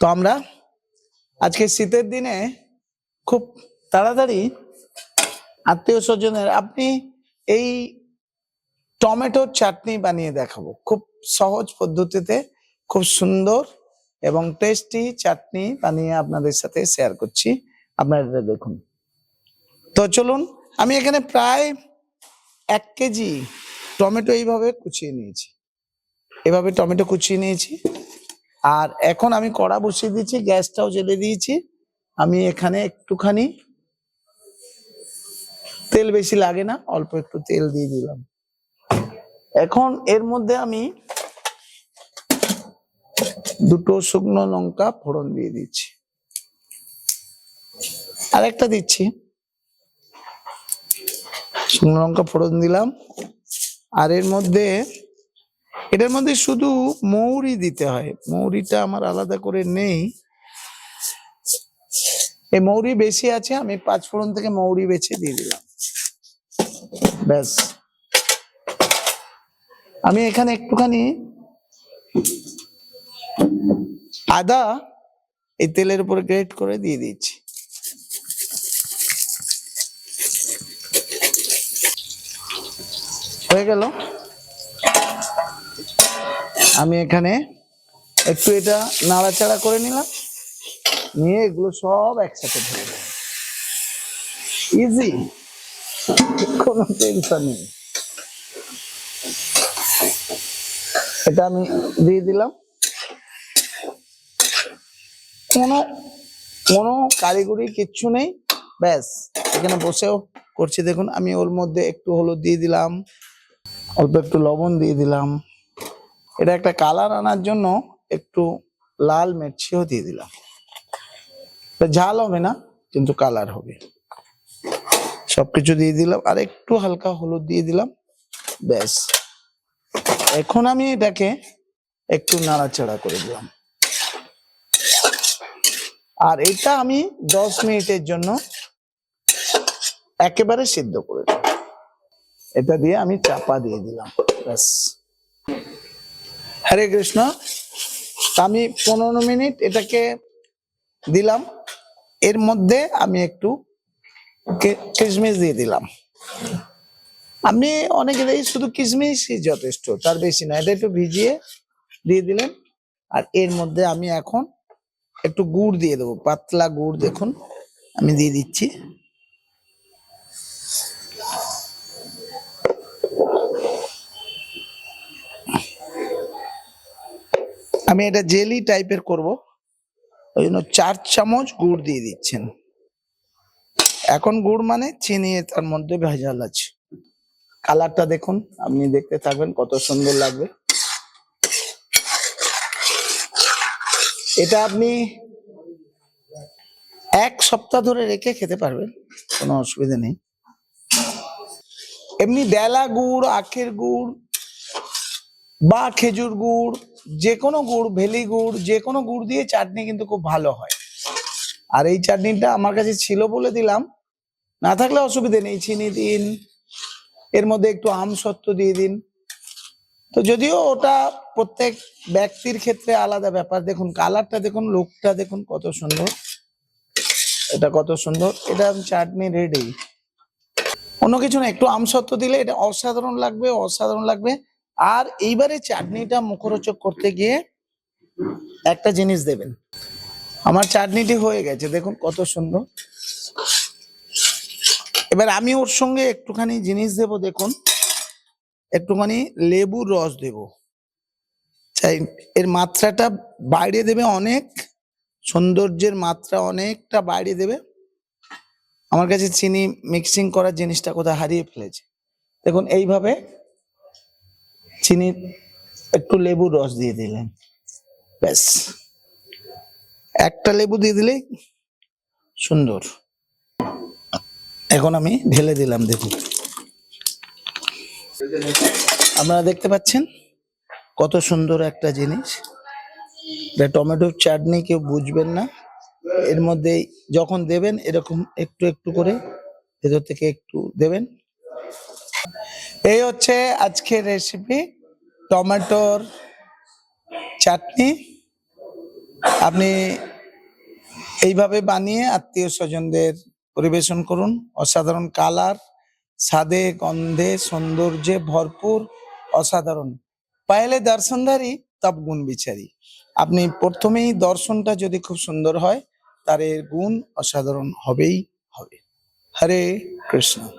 তো আমরা আজকে শীতের দিনে খুব তাড়াতাড়ি আত্মীয় স্বজনের, আপনি এই টমেটোর চাটনি বানিয়ে দেখাবো। খুব সহজ পদ্ধতিতে, খুব সুন্দর এবং টেস্টি চাটনি বানিয়ে আপনাদের সাথে শেয়ার করছি। আপনারা দেখুন। তো চলুন, আমি এখানে প্রায় এক কেজি টমেটো এইভাবে কুচিয়ে নিয়েছি। এভাবে টমেটো কুচিয়ে নিয়েছি। আর এখন আমি কড়া বসিয়ে দিয়েছি, গ্যাসটাও জ্বেলে দিয়েছি। আমি এখানে একটুখানি তেল বেশি লাগে না, অল্প একটু তেল দিয়ে দিলাম। এখন এর মধ্যে আমি দুটো শুকনো লঙ্কা ফোড়ন দিয়ে দিচ্ছি। আর একটা দিচ্ছি। শুকনো লঙ্কা ফোড়ন দিলাম। আর এর মধ্যে এটার মধ্যে শুধু মৌরি দিতে হয়। মৌরিটা আমার আলাদা করে নেই। এই মৌরি বেশি আছে, আমি পাঁচ ফোড়ন থেকে মৌরি বেছে দিয়ে দিলাম। ব্যাস। আমি এখানে একটুখানি আদা এই তেলের উপরে গ্রেট করে দিয়ে দিচ্ছি। হয়ে গেল? আমি এখানে একটু এটা নাড়াচাড়া করে নিলাম। নিয়ে এগুলো সব একসাথে ধরে ইজি কোনো টেনশন নেই। এটা আমি দিয়ে দিলাম। কোনো কোনো কারিগরি কিচ্ছু নেই। ব্যাস, এখানে বসেও করছি। দেখুন, আমি ওর মধ্যে একটু হলুদ দিয়ে দিলাম, অল্প একটু লবণ দিয়ে দিলাম। এটা একটা কালার আনার জন্য একটু লাল মির্চিও দিয়ে দিলাম। ঝাল হবে না, কিন্তু কালার হবে। সবকিছু দিয়ে দিলাম, আর একটু হালকা হলুদ দিয়ে দিলাম, ব্যাস। এখন আমি এটাকে একটু নাড়াচাড়া করে দিলাম। আর এটা আমি দশ মিনিটের জন্য একেবারে সিদ্ধ করে। এটা দিয়ে আমি চাপা দিয়ে দিলাম, ব্যাস। হরে কৃষ্ণ। আমি পনেরো মিনিট এটাকে দিলাম। এর মধ্যে আমি একটু কিশমিশ দিয়ে দিলাম। আপনি অনেকে দেখি শুধু কিশমিশই যথেষ্ট, তার বেশি না, এটা একটু ভিজিয়ে দিয়ে দিলেন। আর এর মধ্যে আমি এখন একটু গুড় দিয়ে দেবো, পাতলা গুড় দেখুন, আমি দিয়ে দিচ্ছি। আমি এটা জেলি টাইপের করব। ওই জন্য চার চামচ গুড় দিয়ে দিচ্ছেন। এখন গুড় মানে চিনি, তার মধ্যে ভেজাল আছে। কালারটা দেখুন, আপনি দেখতে থাকবেন কত সুন্দর লাগবে। এটা আপনি এক সপ্তাহ ধরে রেখে খেতে পারবেন, কোনো অসুবিধা নেই। এমনি ডেলা গুড়, আখের গুড় বা খেজুর গুড়, যে কোনো গুড়, ভেলি গুড়, যে কোনো গুড় দিয়ে চাটনি কিন্তু খুব ভালো হয়। আর এই চাটনিটা আমার কাছে ছিল বলে দিলাম। না থাকলে অসুবিধে নেই, চিনি দিন, এর মধ্যে একটু আম সত্ত্ব দিয়ে দিন। তো যদিও ওটা প্রত্যেক ব্যক্তির ক্ষেত্রে আলাদা ব্যাপার। দেখুন, কালারটা দেখুন, লুকটা দেখুন, কত সুন্দর। এটা কত সুন্দর। এটা চাটনি রেডি অন্য কিছু না, একটু আমসত্ব দিলে এটা অসাধারণ লাগবে অসাধারণ লাগবে। আর এইবারে চাটনিটা মুখরোচক করতে গিয়ে একটা জিনিস দেবেন। আমার চাটনিটি হয়ে গেছে, দেখুন কত সুন্দর। এবার আমি ওর সঙ্গে একটুখানি জিনিস দেব, দেখুন। একটুখানি লেবুর রস দেব। চাই, এর মাত্রাটা বাইরে দেবে অনেক, সৌন্দর্যের মাত্রা অনেকটা বাইরে দেবে। আমার কাছে চিনি মিক্সিং করার জিনিসটা কোথায় হারিয়ে ফেলেছে। দেখুন, এইভাবে চিনি, একটু লেবুর রস দিয়ে দিলেন। ব্যাস। একটা লেবু দিয়ে দিলেই সুন্দর। এখন আমি ঢেলে দিলাম, দেখুন। আপনারা দেখতে পাচ্ছেন? কত সুন্দর একটা জিনিস। টমেটোর চাটনি, কেউ বুঝবেন না। এর মধ্যে যখন দেবেন, এরকম একটু একটু করে ভেতর থেকে একটু দেবেন। এই হচ্ছে আজকের রেসিপি টমেটোর চাটনি আপনি এইভাবে বানিয়ে আত্মীয় স্বজনদের পরিবেশন করুন। অসাধারণ কালার, স্বাদে, গন্ধে, সৌন্দর্যে ভরপুর, অসাধারণ। পাইলে দর্শনধারী, তব গুণ বিচারি। আপনি প্রথমেই দর্শনটা যদি খুব সুন্দর হয়, তার এর গুণ অসাধারণ হবেই হবে। হরে কৃষ্ণ।